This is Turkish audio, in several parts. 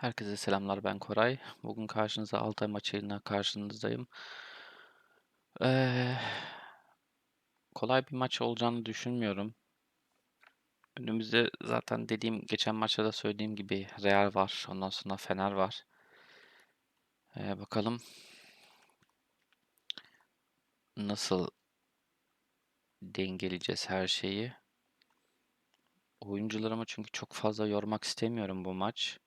Herkese selamlar ben Koray. Bugün karşınızda Altay maçıyla karşınızdayım. Eee, kolay bir maç olacağını düşünmüyorum. Önümüzde zaten dediğim geçen maçta da söylediğim gibi Real var. Ondan sonra Fener var. Eee, bakalım nasıl dengeleyeceğiz her şeyi. Oyuncularımı çünkü çok fazla yormak istemiyorum bu maç.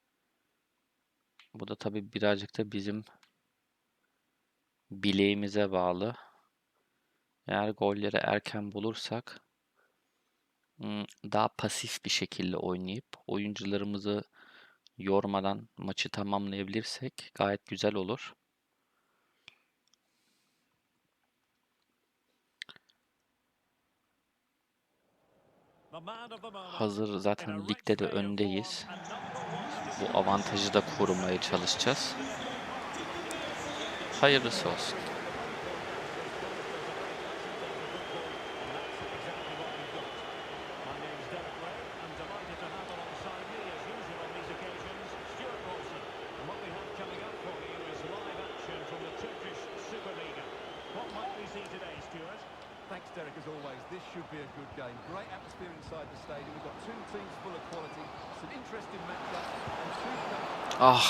Bu da tabii birazcık da bizim bileğimize bağlı. Eğer golleri erken bulursak daha pasif bir şekilde oynayıp oyuncularımızı yormadan maçı tamamlayabilirsek gayet güzel olur. Hazır zaten ligde de öndeyiz. Bu avantajı da korumaya çalışacağız. Hayırlısı olsun. Thanks, Derek, as always. This should be a good game. Great atmosphere inside the stadium. We've got two teams full of quality, some interesting matchups, and two. Ah,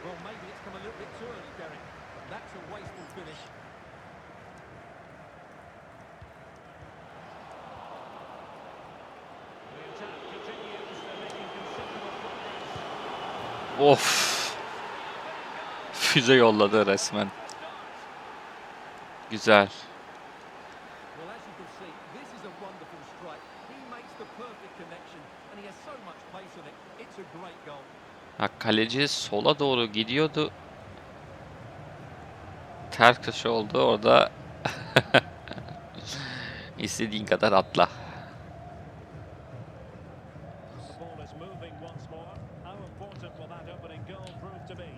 Well, maybe it's come a little bit too early, Derek. That's a wasteful finish. of. Füze yolladı resmen. Güzel. Ha, kaleci sola doğru gidiyordu. Ters köşe oldu orada. İstediğin kadar atla. The ball is moving once more. How important will that opening goal prove to be?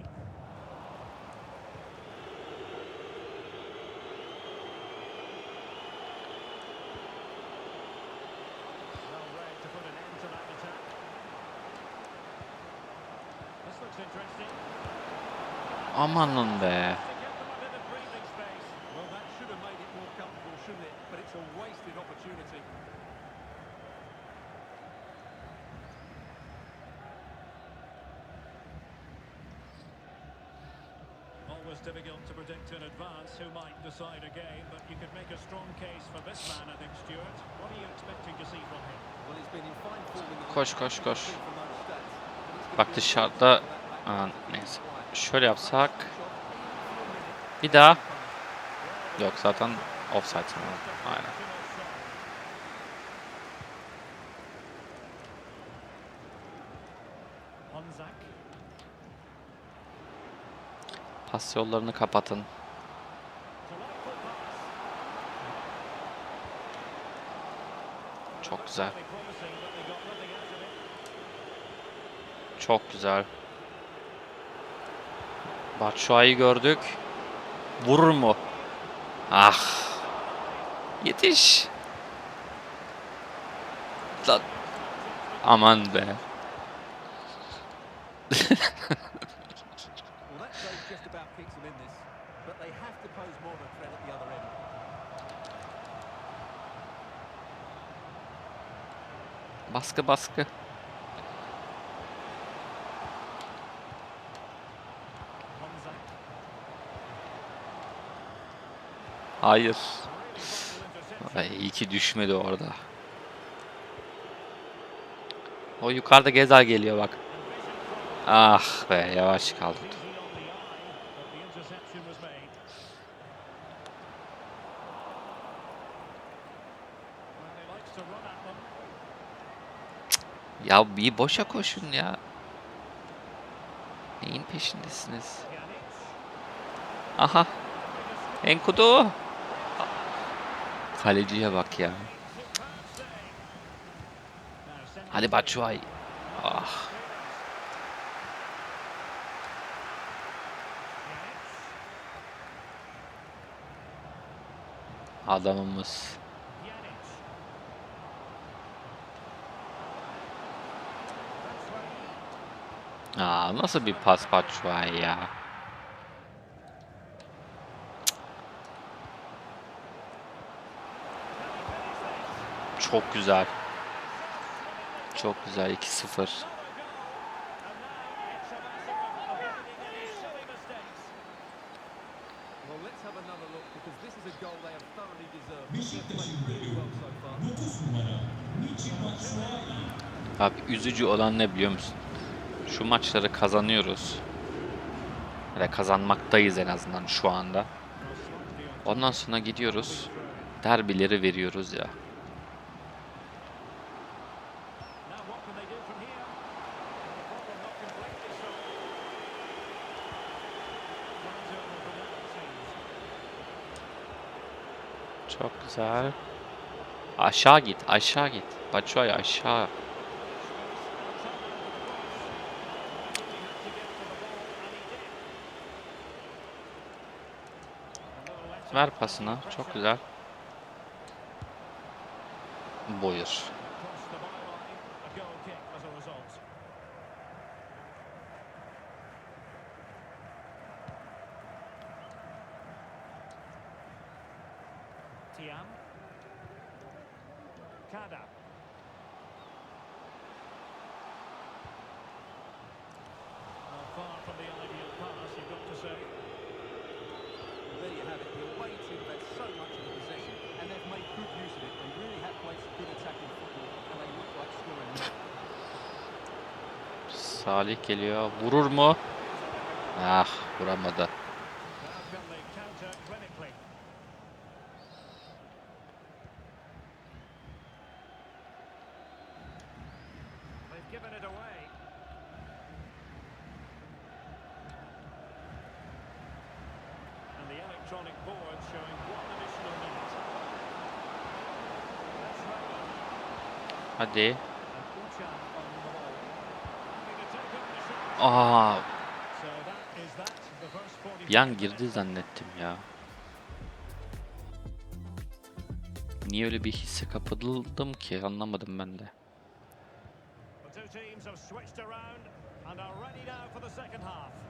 Well read to put an end to that attack. This looks interesting. Amanın be. To give them a bit of breathing space. Well, that should have made it more comfortable, shouldn't it? But it's a wasted opportunity. Always difficult to predict in advance who might decide a game, but you could make a strong case for this man, I think, Stuart. What are you expecting to see from him? Well, he's been in fine form in the Koş koş koş. Bak be dışarıda Aa, neyse. Şöyle yapsak. Bir daha. Yok zaten offside sanırım. Aynen. Pas yollarını kapatın. Çok güzel. Very promising, but they got nothing out of it. Çok güzel. Batshuayi gördük. Vurur mu? Ah. Yetiş. Lan. Aman be. Well, that save just about keeps them in this, but they have to pose more of a threat at the other end. Baskı baskı. Honzak. Hayır. Ay, iyi ki düşmedi orada. O yukarıda Gezal geliyor bak. Ah be yavaş kaldı. Ya bir boşa koşun ya. Neyin peşindesiniz? Aha. Enkudu. Kaleciye bak ya. Hadi Batshuayi. Ah. Adamımız. Aa, nasıl bir pas Batshuayi ya. Played really well so far. Abi üzücü olan ne biliyor musun? Şu maçları kazanıyoruz. Ya da kazanmaktayız en azından şu anda. Ondan sonra gidiyoruz. Derbileri veriyoruz ya. Now what can they do from here? The problem not completely solved. Runs over for what it seems. Çok güzel. Aşağı git, aşağı git. Batshuayi aşağı. Ver pasını. Çok güzel. Buyur. Crossed the byline, a goal kick as a result. Tiam. Kada. Well, far from the ideal pass, you've got to say. Well, there you have it. The away team have had so much of the possession and they've made good use of it. They really have played some good attacking football and they look like scoring now. Salih geliyor. Vurur mu? Ah, vuramadı. Now can they counter clinically? They've given it away. And the electronic board showing one additional minute. That's right. Hadi. And Uchan on the ball. Looking to take up the shot. Aa, So that is that. The first 45 bir an minutes. girdi zannettim ya. Niye öyle bir hisse kapıldım ki anlamadım ben de. Teams have switched around and are ready now for the second half.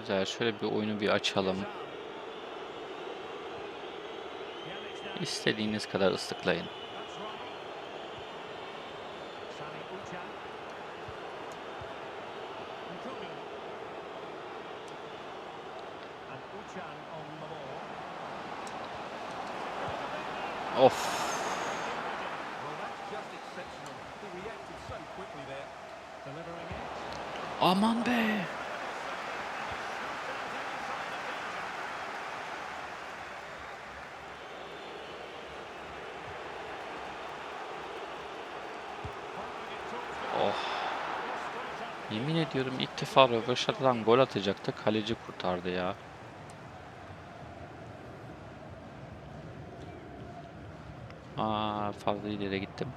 Güzel şöyle bir oyunu bir açalım. İstediğiniz kadar ıslıklayın. That's right. Sami Uchan. Nkunku. And Uchan on the ball. Of. Well, that's just exceptional. He reacted so quickly there. Delivering it. Aman be. Oh. Yemin ediyorum ilk defa röveşatadan gol atacaktı. Kaleci kurtardı ya. Aa, fazla ileri gittim.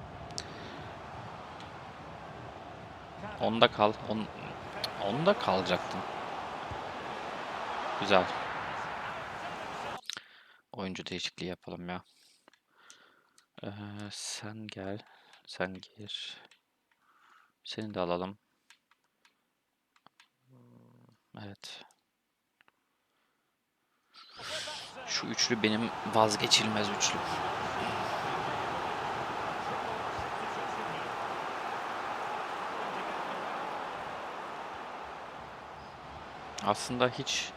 Onda kal. On, onda kalacaktım. Güzel. Oyuncu değişikliği yapalım ya. Ee, sen gel. Sen gir. Seni de alalım. Evet. Şu üçlü benim vazgeçilmez üçlü. Aslında hiç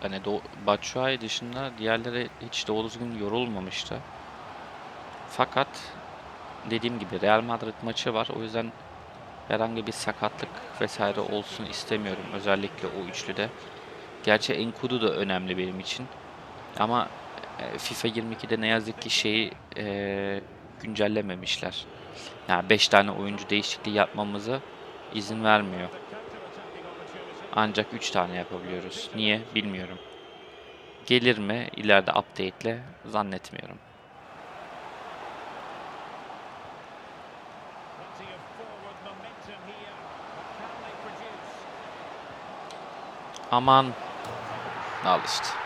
hani Do Batshuayi dışında diğerleri hiç doğru düzgün yorulmamıştı. Fakat dediğim gibi Real Madrid maçı var. O yüzden herhangi bir sakatlık vesaire olsun istemiyorum. Özellikle o üçlüde. Gerçi Enkudu da önemli benim için. Ama e, FIFA 22'de ne yazık ki şeyi e, güncellememişler. Yani 5 tane oyuncu değişikliği yapmamızı izin vermiyor. Ancak 3 tane yapabiliyoruz. Niye bilmiyorum. Gelir mi ileride update ile zannetmiyorum. Aman al işte.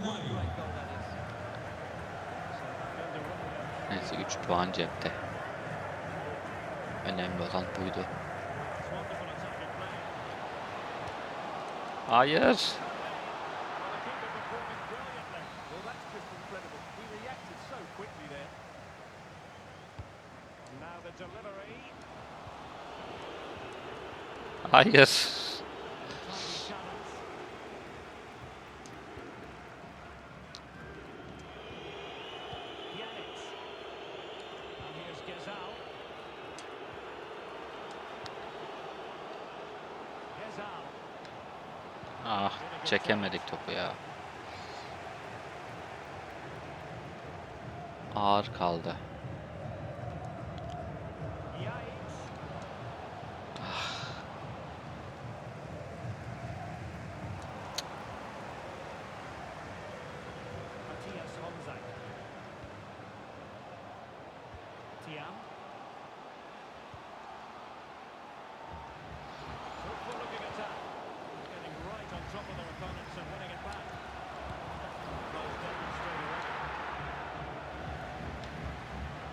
What a great goal that is. Neyse 3 puan cepte. Önemli olan buydu. Hayır. Hayır. Ah çekemedik topu ya. Ağır kaldı. Yates. Matthias Honzak. Tiam. Fruitful looking attack. Getting right on top of their opponents and winning it back. Goes down straight away.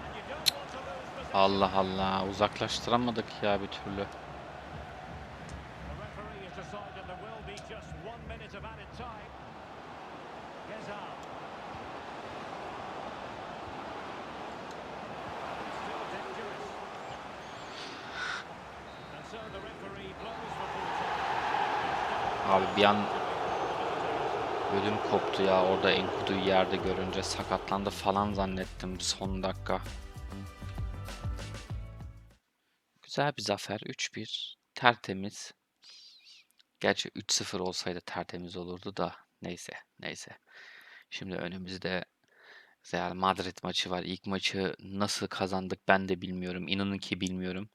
And you don't want to lose possession. Allah Allah uzaklaştıramadık ya bir türlü. The referee has decided there will be just one minute of added time. Gezal. Still dangerous. And so the referee blows for full time. Abi bir an ödüm koptu ya orada Enkudu'yu yerde görünce sakatlandı falan zannettim son dakika. Güzel bir zafer 3-1 tertemiz. Gerçi 3-0 olsaydı tertemiz olurdu da neyse neyse. Şimdi önümüzde Real Madrid maçı var. İlk maçı nasıl kazandık ben de bilmiyorum. İnanın ki bilmiyorum.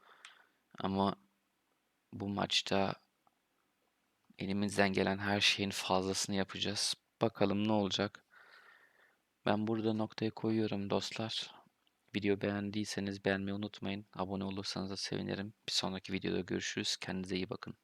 Ama bu maçta elimizden gelen her şeyin fazlasını yapacağız. Bakalım ne olacak. Ben burada noktayı koyuyorum dostlar. Video beğendiyseniz beğenmeyi unutmayın. Abone olursanız da sevinirim. Bir sonraki videoda görüşürüz. Kendinize iyi bakın.